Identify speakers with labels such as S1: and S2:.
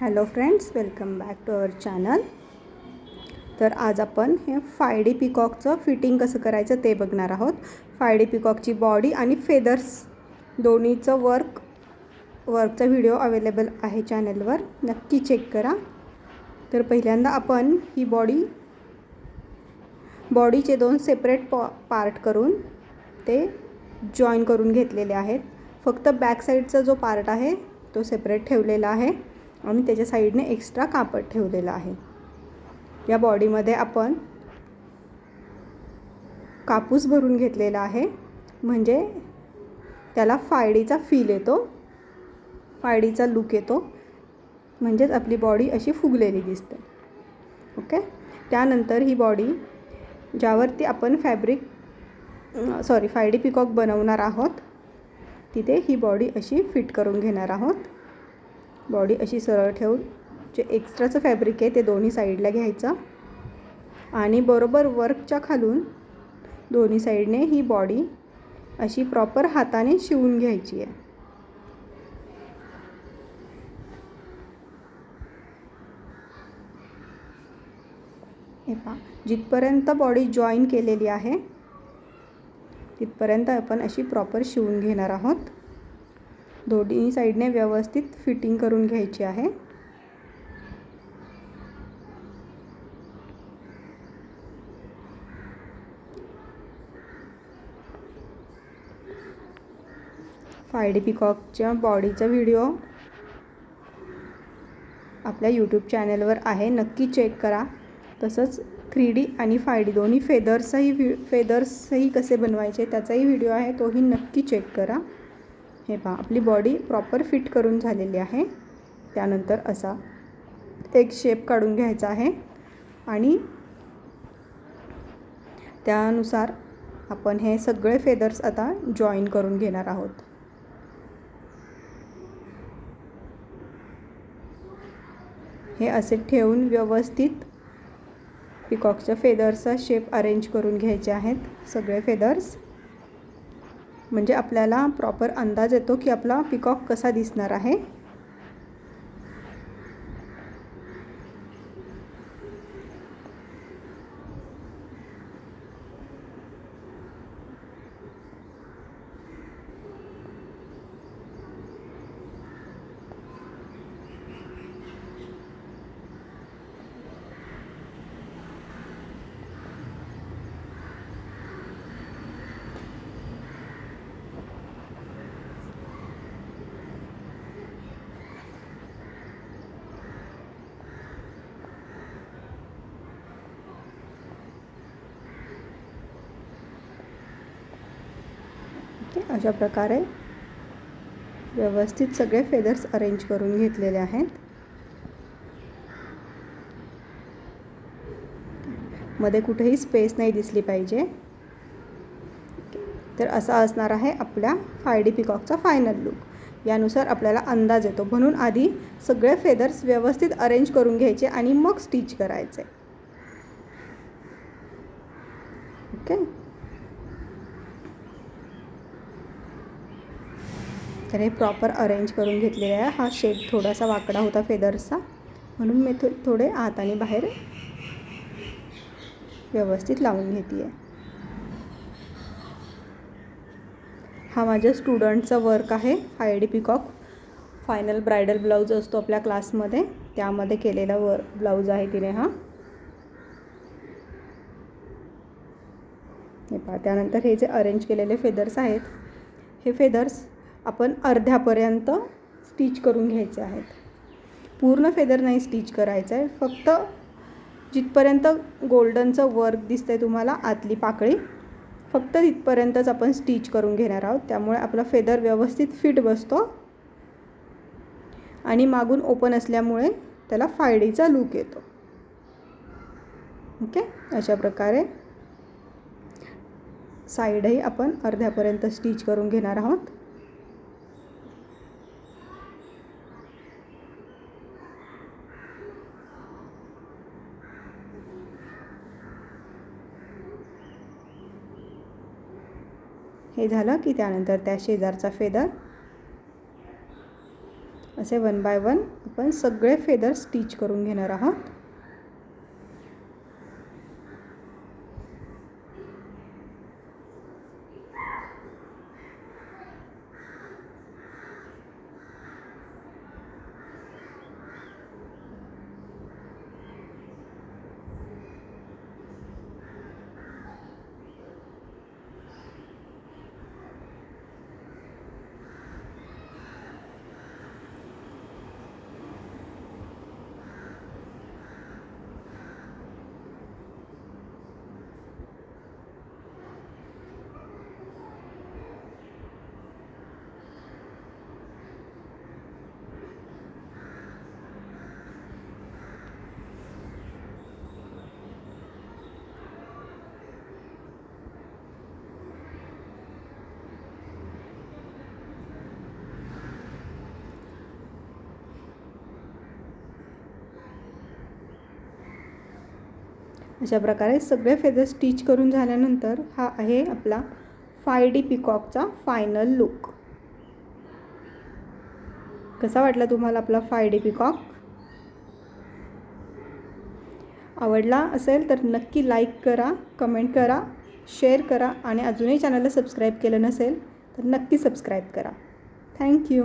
S1: Hello friends welcome back to our channel. तर आज आपण हे फाय डी पिकॉकचं फिटिंग कसं करायचं ते बघणार आहोत. फाय डी पिकॉकची बॉडी आणि फेदर्स दोन्हीचं वर्क वर्कचा व्हिडिओ अवेलेबल आहे चॅनलवर नक्की चेक करा. तर पहिल्यांदा आपण ही बॉडी बॉडीचे दोन सेपरेट पॉ पार्ट करून ते जॉईन करून घेतलेले आहेत. फक्त बॅक साईडचा जो पार्ट आहे तो सेपरेट ठेवलेला आहे. आणि त्याच्या साईडने एक्स्ट्रा कापड ठेवलेलं आहे. या बॉडीमध्ये आपण कापूस भरून घेतलेला आहे. म्हणजे त्याला फायडीचा फील येतो. फायडीचा लुक येतो. म्हणजेच आपली बॉडी अशी फुगलेली दिसते. ओके? त्यानंतर ही बॉडी ज्यावरती आपण फॅब्रिक सॉरी फायडी पिकॉक बनवणार आहोत तिथे ही बॉडी अशी फिट करून घेणार आहोत. बॉडी अशी सरळ ठेवून जे एक्स्ट्राचं फॅब्रिक आहे ते दोन्ही साईडला घ्यायचं. आणि बरोबर वर्कच्या खालून दोन्ही साईडने ही बॉडी अशी प्रॉपर हाताने शिवून घ्यायची आहे. हे पहा जिथपर्यंत बॉडी जॉईन केलेली आहे तिथपर्यंत आपण अशी प्रॉपर शिवून घेणार आहोत. दोन्ही साईडने व्यवस्थित फिटिंग करून घ्यायची आहे. फायडी पिकॉकच्या बॉडीचा व्हिडिओ आपल्या यूट्यूब चॅनलवर आहे. नक्की चेक करा. तसंच थ्री डी आणि फाय डी दोन्ही फेदर्सही व्हि फेदर्सही कसे बनवायचे त्याचाही व्हिडिओ आहे. तोही नक्की चेक करा. हे पहा आपली बॉडी प्रॉपर फिट करून झालेली आहे. त्यानंतर असा एक शेप काढून घ्यायचा आहे. आणि त्यानुसार आपण हे सगळे फेदर्स आता जॉईन करून घेणार आहोत. हे असे ठेवून व्यवस्थित पिकॉकच्या फेदर्सचा शेप अरेंज करून घ्यायचे आहेत. सगळे फेदर्स म्हणजे आपल्याला प्रॉपर अंदाज येतो की आपला पिकॉक कसा दिसणार आहे. ओके अशा प्रकारे व्यवस्थित सगळे फेदर्स अरेंज करून घेतलेले आहेत. मध्ये कुठेही स्पेस नाही दिसली पाहिजे. तर असा असणार आहे आपल्या फाय डी पिकॉकचा फायनल लुक यानुसार आपल्याला अंदाज येतो. म्हणून आधी सगळे फेदर्स व्यवस्थित अरेंज करून घ्यायचे आणि मग स्टिच करायचे. ओके तर हे प्रॉपर अरेंज करून घेतलेले आहे. हा शेप थोडासा वाकडा होता फेदर्सचा म्हणून मी थो थोडे आत आणि बाहेर व्यवस्थित लावून घेते आहे हा माझ्या स्टुडंटचा वर्क आहे five D peacock final bridal blouse असतो आपल्या क्लासमध्ये त्यामध्ये केलेला वर ब्लाऊज आहे तिने हा. हे पहा त्यानंतर हे जे अरेंज केलेले फेदर्स आहेत हे फेदर्स आपण अर्ध्यापर्यंत स्टिच करून घ्यायचे आहेत. पूर्ण फेदर नाही स्टिच करायचं आहे. फक्त जिथपर्यंत गोल्डनचं वर्क दिसतं आहे तुम्हाला आतली पाकळी फक्त तिथपर्यंतच आपण स्टिच करून घेणार आहोत. त्यामुळे आपला फेदर व्यवस्थित फिट बसतो. आणि मागून ओपन असल्यामुळे त्याला फायडीचा लूक येतो. ओके? अशा प्रकारे साईडही आपण अर्ध्यापर्यंत स्टिच करून घेणार आहोत. हे झालं की त्यानंतर त्या शेजारचा फेदर. असे वन बाय वन आपण सगळे फेदर स्टिच करून घेणार आहोत. अशा प्रकारे सगळे फेदर स्टिच करून झाल्यानंतर हा आहे आपला फाय डी पिकॉकचा फायनल लुक कसा वाटला तुम्हाला आपला फाय डी पिकॉक आवडला असेल तर नक्की लाईक करा कमेंट करा शेअर करा आणि अजूनही चॅनलला सबस्क्राईब केलं नसेल तर नक्की सबस्क्राईब करा. थँक्यू